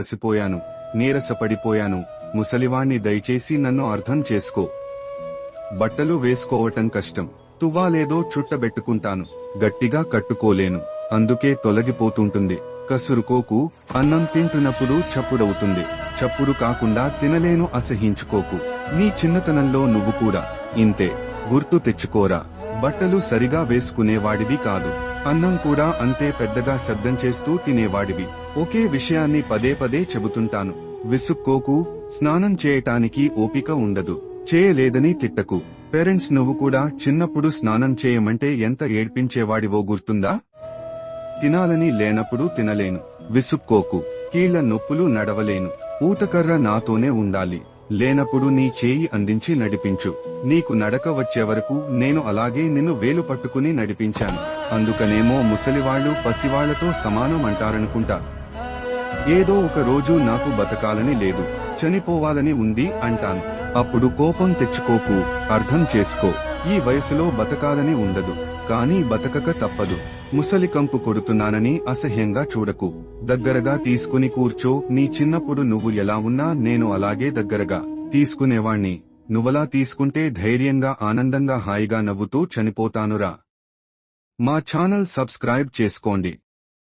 అలసిపోయాను నీరసపడిపోయాను. ముసలివాణ్ణి దయచేసి నన్ను అర్థం చేసుకో. బట్టలు వేసుకోవటం కష్టం. తువ్వాలేదో చుట్టబెట్టుకుంటాను. గట్టిగా కట్టుకోలేను. అందుకే తొలగిపోతుంటుంది. కసురుకోకు. అన్నం తింటున్నప్పుడు చప్పుడవుతుంది. చప్పుడు కాకుండా తినలేను అసహించుకోకు. నీ చిన్నతనంలో నువ్వు కూడా. ఇంతే. గుర్తు తెచ్చుకోరా. బట్టలు సరిగా వేసుకునేవాడివి కాదు. అన్నం కూడా అంతే పెద్దగా శబ్దం చేస్తూ తినేవాడివి. ఒకే విషయాన్ని పదే పదే చెబుతుంటాను. విసుక్కోకు స్నానం చేయటానికి ఓపిక ఉండదు. చేయలేదని తిట్టకు. పేరెంట్స్ నువ్వు కూడా చిన్నప్పుడు స్నానం చేయమంటే ఎంత ఏడ్పించేవాడివో గుర్తుందా? తినాలని లేనప్పుడు తినలేను. విసుక్కోకు. కీళ్ళ నొప్పులు నడవలేను. ఊతకర్ర నాతోనే ఉండాలి. లేనప్పుడు నీ చేయి అందించి నడిపించు. నీకు నడక వచ్చే వరకు నేను అలాగే నిన్ను వేలు పట్టుకుని నడిపించాను. అందుకనేమో ముసలివాళ్ళు పసివాళ్ళతో సమానం అంటారనుకుంటా ఏదో ఒక రోజు నాకు బతకాలని లేదు. చనిపోవాలని ఉంది అంటాను. అప్పుడు కోపం తెచ్చుకోకు. అర్థం చేసుకో. ఈ వయసులో బతకాలని ఉండదు కానీ బతకక తప్పదు. ముసలి కంపు కొడుతున్నానని అసహ్యంగా చూడకు. దగ్గరగా తీసుకుని కూర్చో నీ చిన్నప్పుడు నువ్వు ఎలా ఉన్నా నేను అలాగే దగ్గరగా తీసుకునేవాణ్ణి. నువ్వలా తీసుకుంటే ధైర్యంగా ఆనందంగా హాయిగా నవ్వుతూ చనిపోతానురా. మా ఛానల్ సబ్స్క్రైబ్ చేసుకోండి.